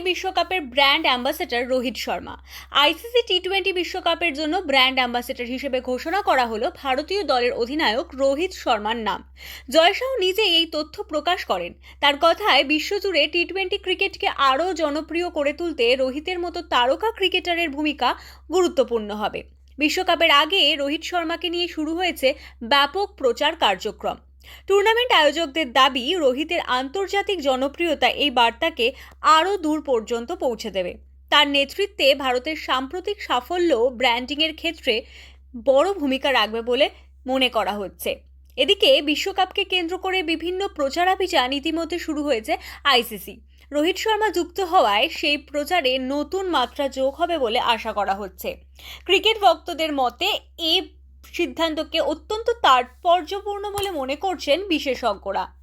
বিশ্বকাপের brand ambassador Rohit Sharma. ICC T twenty বিশ্বকাপের জন্য ব্র্যান্ড অ্যাম্বাসেডর হিসেবে ঘোষণা করা হলো ভারতীয় দলের অধিনায়ক রোহিত শর্মার নাম। জয় শাহ নিজেই এই তথ্য প্রকাশ করেন। তার কথায়, বিশ্বজুড়ে টি টোয়েন্টি ক্রিকেটকে আরও জনপ্রিয় করে তুলতে রোহিতের মতো তারকা ক্রিকেটারের ভূমিকা গুরুত্বপূর্ণ হবে। বিশ্বকাপের আগে রোহিত শর্মাকে নিয়ে শুরু হয়েছে ব্যাপক প্রচার কার্যক্রম। টুর্নামেন্ট আয়োজকদের দাবি, রোহিতের আন্তর্জাতিক জনপ্রিয়তা এই বার্তাকে আরও দূর পর্যন্ত পৌঁছে দেবে। তার নেতৃত্বে ভারতের সাম্প্রতিক সাফল্য ব্র্যান্ডিংয়ের ক্ষেত্রে বড় ভূমিকা রাখবে বলে মনে করা হচ্ছে। এদিকে বিশ্বকাপকে কেন্দ্র করে বিভিন্ন প্রচারাভিযান ইতিমধ্যে শুরু হয়েছে আইসিসি। রোহিত শর্মা যুক্ত হওয়ায় সেই প্রচারে নতুন মাত্রা যোগ হবে বলে আশা করা হচ্ছে। ক্রিকেট ভক্তদের মতে এই সিদ্ধান্তকে অত্যন্ত তাৎপর্যপূর্ণ বলে মনে করছেন বিশেষজ্ঞরা।